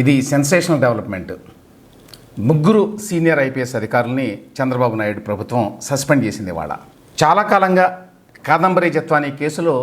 ఇది sensational development. ముగ్గురు senior IPS అధికారుల్ని చంద్రబాబు నాయుడు ప్రభుత్వం సస్పెండ్ చేసింది ఇవాళ. చాలా కాలంగా కాదంబరి జత్వానీ కేసులో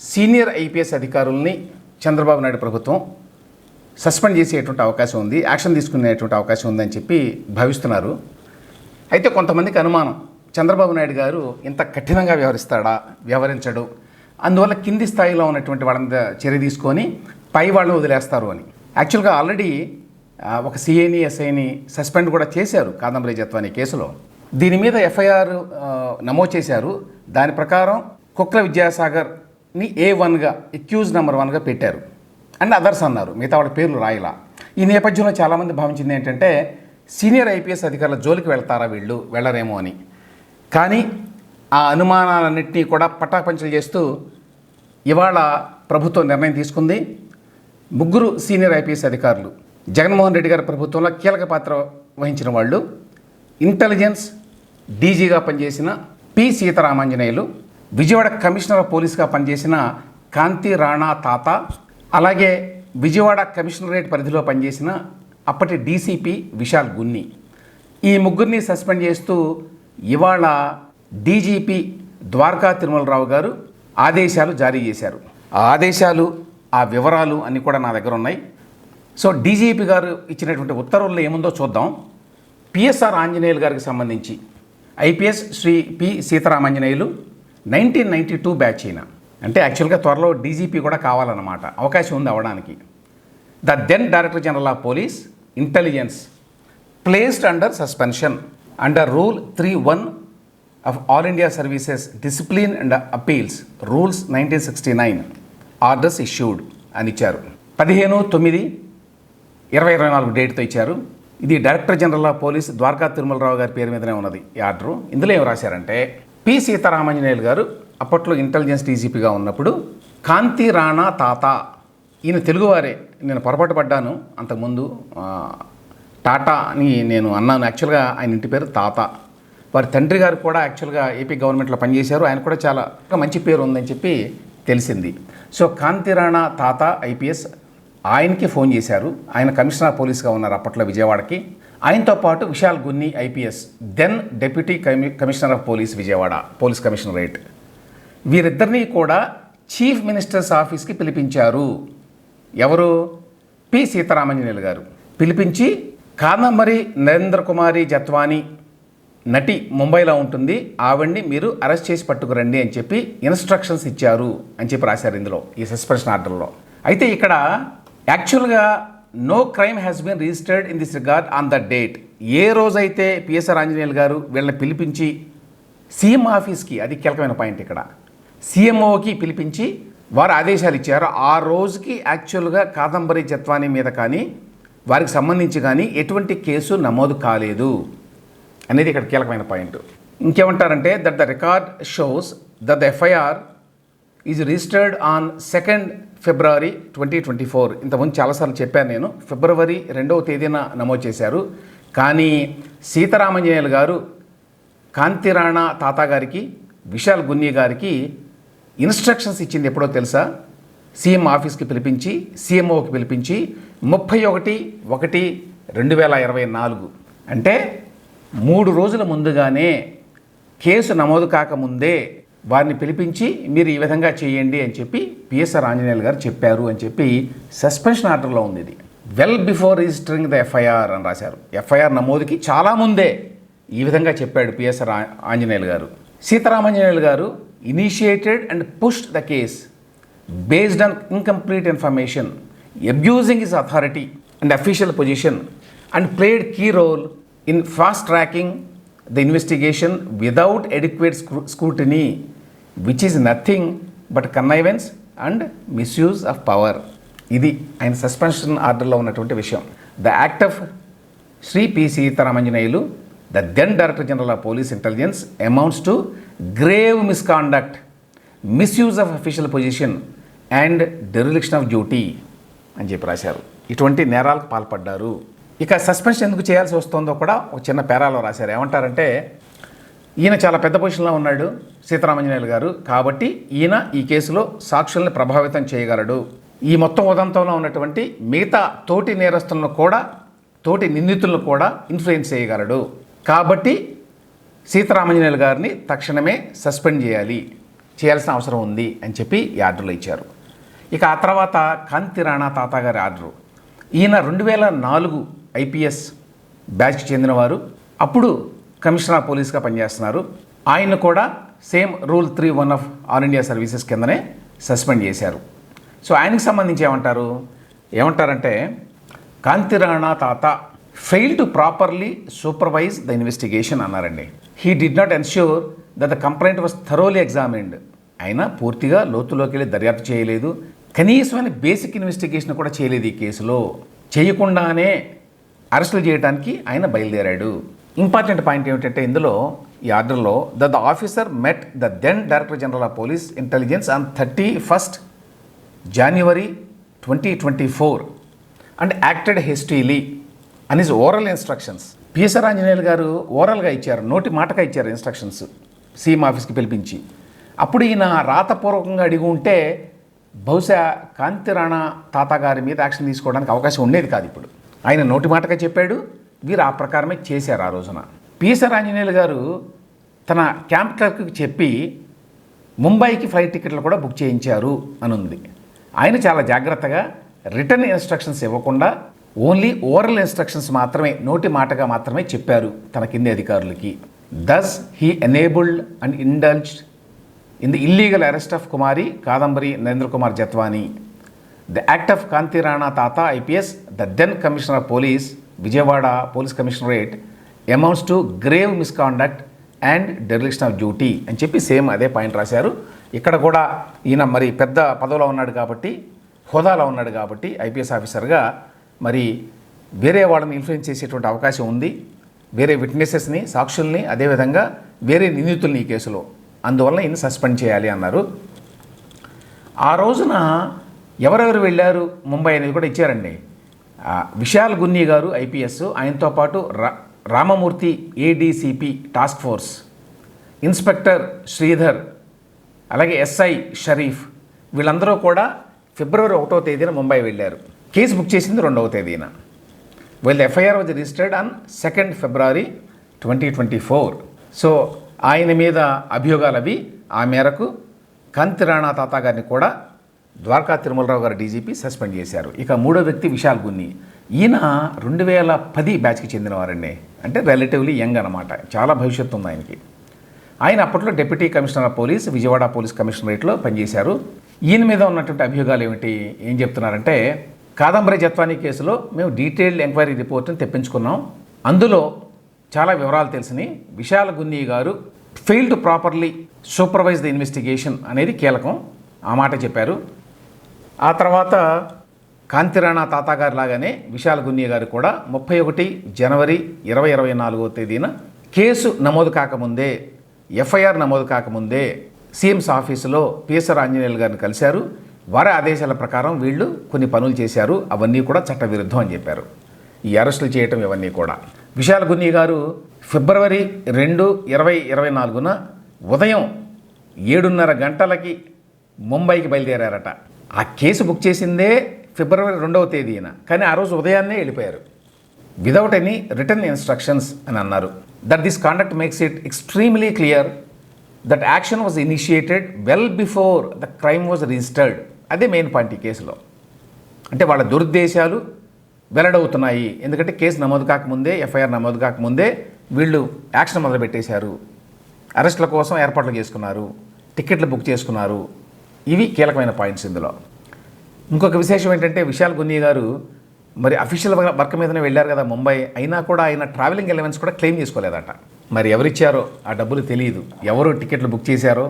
సీనియర్ ఐపీఎస్ అధికారుల్ని చంద్రబాబు నాయుడు ప్రభుత్వం సస్పెండ్ చేసేటువంటి అవకాశం ఉంది యాక్షన్ తీసుకునేటువంటి అవకాశం ఉందని చెప్పి భావిస్తున్నారు. అయితే కొంతమందికి అనుమానం చంద్రబాబు నాయుడు గారు ఇంత కఠినంగా వ్యవహరిస్తాడా వ్యవహరించడు అందువల్ల కింది స్థాయిలో ఉన్నటువంటి వాళ్ళ మీద చర్య తీసుకొని పై వాళ్ళని వదిలేస్తారు అని. యాక్చువల్గా ఆల్రెడీ ఒక సిఐని ఎస్ఐని సస్పెండ్ కూడా చేశారు కాదంబరి జత్వాని కేసులో. దీని మీద ఎఫ్ఐఆర్ నమోదు చేశారు. దాని ప్రకారం కుక్ల విద్యాసాగర్ని ఏ వన్గా ఎక్యూజ్ నెంబర్ వన్గా పెట్టారు. అండ్ అదర్స్ అన్నారు మిగతా వాళ్ళ పేర్లు రాయలా. ఈ నేపథ్యంలో చాలామంది భావించింది ఏంటంటే సీనియర్ ఐపీఎస్ అధికారుల జోలికి వెళ్తారా వీళ్ళు వెళ్ళరేమో అని. కానీ ఆ అనుమానాలన్నింటినీ కూడా పటాపంచలు చేస్తూ ఇవాళ ప్రభుత్వం నిర్ణయం తీసుకుంది. ముగ్గురు సీనియర్ ఐపీఎస్ అధికారులు. జగన్మోహన్ రెడ్డి గారి ప్రభుత్వంలో కీలక పాత్ర వహించిన వాళ్ళు ఇంటెలిజెన్స్ డీజీగా పనిచేసిన P Sitaramanjaneyulu Vijayawada commissioner of పోలీస్గా పనిచేసిన కాంతి రాణా తాత అలాగే విజయవాడ కమిషనరేట్ పరిధిలో పనిచేసిన అప్పటి డీసీపీ విశాల్ గున్ని. ఈ ముగ్గురిని సస్పెండ్ చేస్తూ ఇవాళ డీజీపీ ద్వారకా తిరుమలరావు గారు ఆదేశాలు జారీ చేశారు. ఆ ఆదేశాలు ఆ వివరాలు అన్నీ కూడా నా దగ్గర ఉన్నాయి. సో డీజీపీ గారు ఇచ్చినటువంటి ఉత్తర్వుల్లో ఏముందో చూద్దాం. పిఎస్ఆర్ ఆంజనేయులు గారికి సంబంధించి IPS Shri P Sitaramanjaneyulu nineteen ninety two batch అయిన. అంటే యాక్చువల్గా త్వరలో డీజీపీ కూడా కావాలన్నమాట. అవకాశం ఉంది అవ్వడానికి the then director general of police intelligence placed under suspension under rule three one of all India services discipline and appeals rules nineteen sixty nine. Orders issued అని ఇచ్చారు. పదిహేను తొమ్మిది ఇరవై ఇరవై నాలుగు డేట్తో ఇచ్చారు. ఇది director general of police Dwaraka Tirumalarao గారి పేరు మీదనే ఉన్నది ఈ ఆర్డరు. ఇందులో ఏం రాశారంటే పి. సీతారామాంజనేయులు గారు అప్పట్లో ఇంటెలిజెన్స్ డీజీపీగా ఉన్నప్పుడు కాంతి రాణా తాత ఈయన తెలుగువారే నేను పొరపాటు పడ్డాను అంతకుముందు టాటా అని నేను అన్నాను. యాక్చువల్గా ఆయన ఇంటి పేరు తాత. వారి తండ్రి గారు కూడా యాక్చువల్గా ఏపీ గవర్నమెంట్లో పనిచేశారు. ఆయన కూడా చాలా మంచి పేరు ఉందని చెప్పి తెలిసింది. సో కాంతిరాణా తాత ఐపీఎస్ ఆయనకి ఫోన్ చేశారు. ఆయన కమిషనర్ పోలీస్గా ఉన్నారు అప్పట్లో విజయవాడకి. ఆయనతో పాటు Vishal Gunni IPS then deputy commi commissioner of police Vijayawada police commissionerate. వీరిద్దరినీ కూడా చీఫ్ మినిస్టర్స్ ఆఫీస్కి పిలిపించారు. ఎవరు? పి సీతారామంజనేయులు గారు. పిలిపించి కాదంబరి నరేంద్ర కుమారి జత్వాని నటి ముంబైలో ఉంటుంది. ఆవిడ్ని మీరు అరెస్ట్ చేసి పట్టుకురండి అని చెప్పి ఇన్స్ట్రక్షన్స్ ఇచ్చారు అని చెప్పి రాశారు ఇందులో ఈ సస్పెన్షన్ ఆర్డర్లో. అయితే ఇక్కడ యాక్చువల్గా no crime has been registered in this regard on the date. ఏ రోజైతే పిఎస్ఆర్ ఆంజనేయులు గారు వీళ్ళని పిలిపించి సీఎం ఆఫీస్కి అది కీలకమైన పాయింట్ ఇక్కడ. సీఎంఓకి పిలిపించి వారు ఆదేశాలు ఇచ్చారు. ఆ రోజుకి యాక్చువల్గా కాదంబరి జత్వాని మీద కానీ వారికి సంబంధించి కానీ ఎటువంటి కేసు నమోదు కాలేదు. అనేది ఇక్కడ కీలకమైన point. ఇంకేమంటారంటే that the record shows that the FIR is registered on second February twenty twenty four ఇంతకుముందు చాలాసార్లు చెప్పాను నేను. ఫిబ్రవరి రెండవ తేదీన నమోదు చేశారు. కానీ సీతారామంజనేయులు గారు కాంతిరాణా తాత గారికి విశాల్ గున్ని గారికి ఇన్స్ట్రక్షన్స్ ఇచ్చింది ఎప్పుడో తెలుసా? సీఎం ఆఫీస్కి పిలిపించి సీఎంఓకి పిలిపించి ముప్పై ఒకటి ఒకటి రెండు వేల ఇరవై నాలుగు. అంటే మూడు రోజుల ముందుగానే కేసు నమోదు కాకముందే వారిని పిలిపించి మీరు ఈ విధంగా చేయండి అని చెప్పి పిఎస్ఆర్ ఆంజనేయులు గారు చెప్పారు అని చెప్పి సస్పెన్షన్ ఆర్డర్లో ఉంది ఇది. Well before registering the FIR అని రాశారు. ఎఫ్ఐఆర్ నమోదుకి చాలా ముందే ఈ విధంగా చెప్పాడు PSR Anjaneyulu garu. Seetharamanjaneyulu garu initiated and pushed the case based on incomplete information abusing his authority and official position and played key role in fast tracking the investigation without adequate scru scrutiny, which is nothing but connivance and misuse of power. ఇది ఆయన suspension ఆర్డర్లో ఉన్నటువంటి విషయం. The act of Shri P Seetharamanjaneyulu the then director general of police intelligence amounts to grave misconduct misuse of official position and dereliction of duty అని చెప్పి రాశారు. ఇటువంటి నేరాలకు పాల్పడ్డారు. ఇక సస్పెన్షన్ ఎందుకు చేయాల్సి వస్తుందో కూడా ఒక చిన్న పేరాలో రాశారు. ఏమంటారంటే ఈయన చాలా పెద్ద పొజిషన్లో ఉన్నాడు సీతారామంజనేయులు గారు. కాబట్టి ఈయన ఈ కేసులో సాక్షుల్ని ప్రభావితం చేయగలడు. ఈ మొత్తం ఉదంతంలో ఉన్నటువంటి మిగతా తోటి నేరస్తులను కూడా తోటి నిందితులను కూడా ఇన్ఫ్లుయెన్స్ చేయగలడు. కాబట్టి సీతారామంజనేయులు గారిని తక్షణమే సస్పెండ్ చేయాలి. చేయాల్సిన అవసరం ఉంది అని చెప్పి ఈ ఆర్డర్లు ఇచ్చారు. ఇక ఆ తర్వాత కాంతి రాణా తాత గారి ఆర్డరు. ఈయన రెండు వేల నాలుగు ఐపీఎస్ బ్యాచ్కి చెందినవారు అప్పుడు కమిషనర్ ఆఫ్ పోలీస్గా పనిచేస్తున్నారు. ఆయన కూడా same rule three one of all India services కిందనే సస్పెండ్ చేశారు. సో ఆయనకి సంబంధించి ఏమంటారు? ఏమంటారంటే Kanthi Rana Tata fail to properly supervise the investigation అన్నారండి. He did not ensure that the complaint was thoroughly examined ఆయన పూర్తిగా లోతులోకి వెళ్ళి దర్యాప్తు చేయలేదు. కనీసమైన బేసిక్ ఇన్వెస్టిగేషన్ కూడా చేయలేదు ఈ కేసులో. చేయకుండానే అరెస్టులు చేయడానికి ఆయన బయలుదేరాడు. ఇంపార్టెంట్ పాయింట్ ఏమిటంటే ఇందులో ఈ ఆర్డర్లో the the officer met the then director general of police intelligence on thirty first January twenty twenty four and acted hastily అని ఓరల్ ఇన్స్ట్రక్షన్స్. పిఎస్ఆర్ ఆంజనేయులు గారు ఓరల్గా ఇచ్చారు నోటి మాటగా ఇచ్చారు ఇన్స్ట్రక్షన్స్ సీఎం ఆఫీస్కి పిలిపించి. అప్పుడు ఈయన రాతపూర్వకంగా అడిగి ఉంటే బహుశా కాంతి రాణా తాత గారి మీద యాక్షన్ తీసుకోవడానికి అవకాశం ఉండేది కాదు ఇప్పుడు. ఆయన నోటి మాటగా చెప్పాడు. వీరు ఆ ప్రకారమే చేశారు ఆ రోజున. పీసర్ ఆంజనేయులు గారు తన క్యాంప్ క్లర్క్కి చెప్పి ముంబైకి ఫ్లైట్ టికెట్లు కూడా బుక్ చేయించారు అని ఉంది ఆయన చాలా జాగ్రత్తగా రిటర్న్ ఇన్స్ట్రక్షన్స్ ఇవ్వకుండా ఓన్లీ ఓరల్ ఇన్స్ట్రక్షన్స్ మాత్రమే నోటి మాటగా మాత్రమే చెప్పారు తన కింది అధికారులకి. Thus he enabled and indulged in the illegal arrest of Kumari Kadambari Narendra Kumar Jatwani the act of Kanthi Rana Tata IPS the then commissioner of police Vijayawada police commissionerate amounts to grave misconduct and dereliction of duty అని చెప్పి same అదే point రాశారు. ఇక్కడ కూడా ఈయన మరి పెద్ద పదవిలో ఉన్నాడు కాబట్టి హోదాలో ఉన్నాడు కాబట్టి ఐపీఎస్ ఆఫీసర్గా మరి వేరే వాళ్ళని ఇన్ఫ్లుయెన్స్ చేసేటువంటి అవకాశం ఉంది. వేరే విట్నెసెస్ని సాక్షుల్ని అదేవిధంగా వేరే నిందితుల్ని ఈ కేసులో. అందువల్ల ఈయన సస్పెండ్ చేయాలి అన్నారు. ఆ రోజున ఎవరెవరు వెళ్ళారు? ముంబై అనేది కూడా ఇచ్చారండి. విశాల్ గున్ని గారు ఐపీఎస్ ఆయనతో పాటు రా Ramamurthy ADCP task force inspector Sridhar అలాగే ఎస్ఐ షరీఫ్ వీళ్ళందరూ కూడా ఫిబ్రవరి ఒకటో తేదీన ముంబై వెళ్ళారు. కేసు బుక్ చేసింది రెండవ తేదీన. వీళ్ళ FIR was registered on second February twenty twenty four so ఆయన మీద అభియోగాలు అవి. ఆ మేరకు కంతి రాణా తాత గారిని కూడా ద్వారకా తిరుమలరావు గారు డీజీపీ సస్పెండ్ చేశారు. ఇక మూడో వ్యక్తి విశాల్ గున్ని. ఈయన రెండు వేల పది బ్యాచ్కి చెందినవారండి. అంటే రిలేటివ్లీ యంగ్ అనమాట చాలా భవిష్యత్తు ఉంది ఆయనకి. ఆయన అప్పట్లో deputy commissioner of police Vijayawada police కమిషనరేట్లో పనిచేశారు. ఈయన మీద ఉన్నటువంటి అభియోగాలు ఏమిటి? ఏం చెప్తున్నారంటే కాదంబరి జత్వానీ కేసులో మేము డీటెయిల్డ్ ఎంక్వైరీ రిపోర్ట్ని తెప్పించుకున్నాం. అందులో చాలా వివరాలు తెలిసినాయి Vishal Gunni garu fail to properly supervise the investigation అనేది కీలకం. ఆ మాట చెప్పారు. ఆ తర్వాత కాంతిరాణా తాతగారి లాగానే విశాల్ గున్ని గారు కూడా ముప్పై ఒకటి జనవరి ఇరవై ఇరవై నాలుగో తేదీన కేసు నమోదు కాకముందే ఎఫ్ఐఆర్ నమోదు కాకముందే సీఎంస్ ఆఫీసులో పిఎస్ఆర్ ఆంజనేయులు గారిని కలిశారు. వారి ఆదేశాల ప్రకారం వీళ్ళు కొన్ని పనులు చేశారు. అవన్నీ కూడా చట్టవిరుద్ధం అని చెప్పారు. ఈ అరెస్టులు చేయటం ఇవన్నీ కూడా. విశాల్ గున్ని గారు ఫిబ్రవరి రెండు ఇరవై ఇరవై నాలుగున ఉదయం ఏడున్నర గంటలకి ముంబైకి బయలుదేరారట. ఆ కేసు బుక్ చేసిందే ఫిబ్రవరి రెండవ తేదీన. కానీ ఆ రోజు ఉదయాన్నే వెళ్ళిపోయారు. విదౌట్ ఎనీ రిటర్న్ ఇన్స్ట్రక్షన్స్ అని అన్నారు. That this conduct makes it extremely clear that action was initiated well before the crime was registered అదే మెయిన్ పాయింట్ ఈ కేసులో. అంటే వాళ్ళ దురుద్దేశాలు వెల్లడవుతున్నాయి. ఎందుకంటే కేసు నమోదు కాకముందే ఎఫ్ఐఆర్ నమోదు కాకముందే వీళ్ళు యాక్షన్ మొదలుపెట్టేశారు. అరెస్టుల కోసం ఏర్పాట్లు చేసుకున్నారు. టికెట్లు బుక్ చేసుకున్నారు. ఇవి కీలకమైన పాయింట్స్ ఇందులో. ఇంకొక విశేషం ఏంటంటే విశాల్ గున్నీ గారు మరి అఫీషియల్ వర్క్ మీదనే వెళ్ళారు కదా ముంబై అయినా కూడా ఆయన ట్రావెలింగ్ ఎలవెన్స్ కూడా క్లెయిమ్ చేసుకోలేదట. మరి ఎవరిచ్చారో ఆ డబ్బులు తెలియదు ఎవరు టికెట్లు బుక్ చేశారో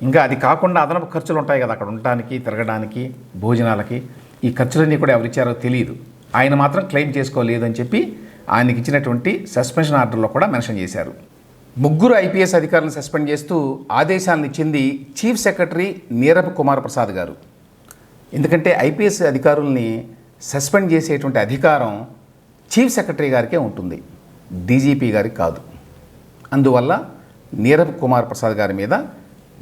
ఇంకా అది కాకుండా అదనపు ఖర్చులు ఉంటాయి కదా అక్కడ ఉండటానికి తిరగడానికి భోజనాలకి. ఈ ఖర్చులన్నీ కూడా ఎవరిచ్చారో తెలియదు ఆయన మాత్రం క్లెయిమ్ చేసుకోలేదు అని చెప్పి ఆయనకి ఇచ్చినటువంటి సస్పెన్షన్ ఆర్డర్లో కూడా మెన్షన్ చేశారు. ముగ్గురు ఐపీఎస్ అధికారులను సస్పెండ్ చేస్తూ ఆదేశాలను ఇచ్చింది చీఫ్ సెక్రటరీ నీరబ్ కుమార్ ప్రసాద్ గారు. ఎందుకంటే ఐపీఎస్ అధికారుల్ని సస్పెండ్ చేసేటువంటి అధికారం చీఫ్ సెక్రటరీ గారికే ఉంటుంది డీజీపీ గారికి కాదు. అందువల్ల నీరబ్ కుమార్ ప్రసాద్ గారి మీద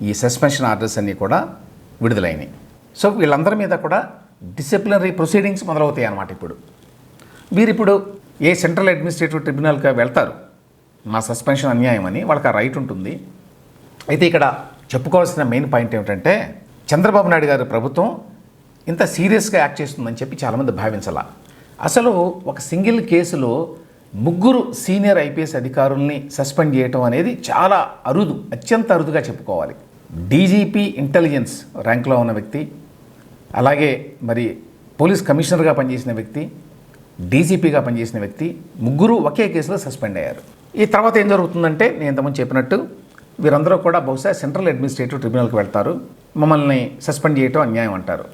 ఈ సస్పెన్షన్ ఆర్డర్స్ అన్నీ కూడా విడుదలైనాయి. సో వీళ్ళందరి మీద కూడా డిసిప్లినరీ ప్రొసీడింగ్స్ మొదలవుతాయి అన్నమాట ఇప్పుడు. వీరిప్పుడు ఏ సెంట్రల్ అడ్మినిస్ట్రేటివ్ ట్రిబ్యునల్గా వెళ్తారు? మా సస్పెన్షన్ అన్యాయం అని వాళ్ళకి ఆ రైట్ ఉంటుంది. అయితే ఇక్కడ చెప్పుకోవాల్సిన మెయిన్ పాయింట్ ఏమిటంటే చంద్రబాబు నాయుడు గారి ప్రభుత్వం ఇంత సీరియస్గా యాక్ట్ చేస్తుందని చెప్పి చాలామంది భావించాల. అసలు ఒక సింగిల్ కేసులో ముగ్గురు సీనియర్ ఐపీఎస్ అధికారుల్ని సస్పెండ్ చేయటం అనేది చాలా అరుదు అత్యంత అరుదుగా చెప్పుకోవాలి. డీజీపీ ఇంటెలిజెన్స్ ర్యాంక్లో ఉన్న వ్యక్తి అలాగే మరి పోలీస్ కమిషనర్గా పనిచేసిన వ్యక్తి డీజీపీగా పనిచేసిన వ్యక్తి ముగ్గురు ఒకే కేసులో సస్పెండ్ అయ్యారు. ఈ తర్వాత ఏం జరుగుతుందంటే నేను ఇంతకుముందు చెప్పినట్టు వీరందరూ కూడా బహుశా సెంట్రల్ అడ్మినిస్ట్రేటివ్ ట్రిబ్యునల్కి వెళ్తారు. మమ్మల్ని సస్పెండ్ చేయటం అన్యాయం అంటారు.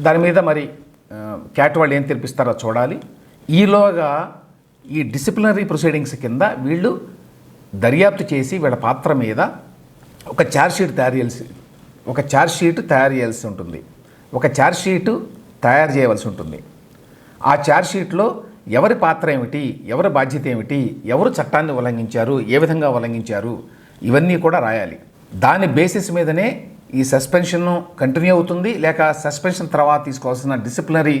దాని మీద మరి క్యాట్ వాళ్ళు ఏం తెరిపిస్తారో చూడాలి. ఈలోగా ఈ డిసిప్లినరీ ప్రొసీడింగ్స్ కింద వీళ్ళు దర్యాప్తు చేసి వీళ్ళ పాత్ర మీద ఒక ఛార్జ్షీట్ తయారు చేయాల్సి ఒక ఛార్జ్షీట్ తయారు చేయాల్సి ఉంటుంది. ఒక ఛార్జ్షీటు తయారు చేయవలసి ఉంటుంది. ఆ ఛార్జ్షీట్లో ఎవరి పాత్ర ఏమిటి ఎవరి బాధ్యత ఏమిటి ఎవరు చట్టాన్ని ఉల్లంఘించారు ఏ విధంగా ఉల్లంఘించారు ఇవన్నీ కూడా రాయాలి. దాని బేసిస్ మీదనే ఈ సస్పెన్షన్ కంటిన్యూ అవుతుంది లేక సస్పెన్షన్ తర్వాత తీసుకోవాల్సిన డిసిప్లినరీ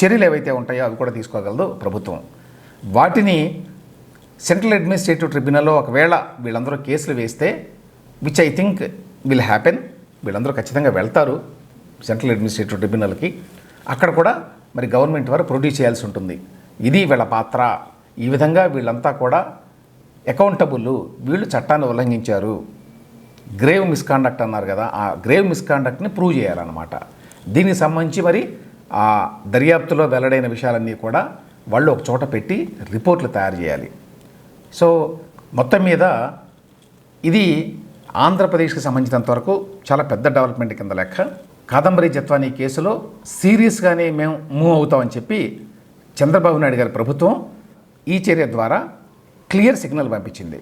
చర్యలు ఏవైతే ఉంటాయో అవి కూడా తీసుకోగలదు ప్రభుత్వం. వాటిని సెంట్రల్ అడ్మినిస్ట్రేటివ్ ట్రిబ్యునల్లో ఒకవేళ వీళ్ళందరూ కేసులు వేస్తే which I think will happen వీళ్ళందరూ ఖచ్చితంగా వెళ్తారు సెంట్రల్ అడ్మినిస్ట్రేటివ్ ట్రిబ్యునల్కి అక్కడ కూడా మరి గవర్నమెంట్ వారు ప్రొడ్యూస్ చేయాల్సి ఉంటుంది. ఇది వీళ్ళ పాత్ర. ఈ విధంగా వీళ్ళంతా కూడా అకౌంటబుల్ వీళ్ళు చట్టాన్ని ఉల్లంఘించారు. గ్రేవ్ మిస్కాండక్ట్ అన్నారు కదా ఆ గ్రేవ్ మిస్కాండక్ట్ని ప్రూవ్ చేయాలన్నమాట. దీనికి సంబంధించి మరి ఆ దర్యాప్తులో వెల్లడైన విషయాలన్నీ కూడా వాళ్ళు ఒక చోట పెట్టి రిపోర్ట్లు తయారు చేయాలి. సో మొత్తం మీద ఇది ఆంధ్రప్రదేశ్కి సంబంధించినంత వరకు చాలా పెద్ద డెవలప్మెంట్ కింద లెక్క. కాదంబరి జత్వానీ కేసులో సీరియస్గానే మేము మూవ్ అవుతామని చెప్పి చంద్రబాబు నాయుడు గారి ప్రభుత్వం ఈ చర్య ద్వారా క్లియర్ సిగ్నల్ పంపించింది.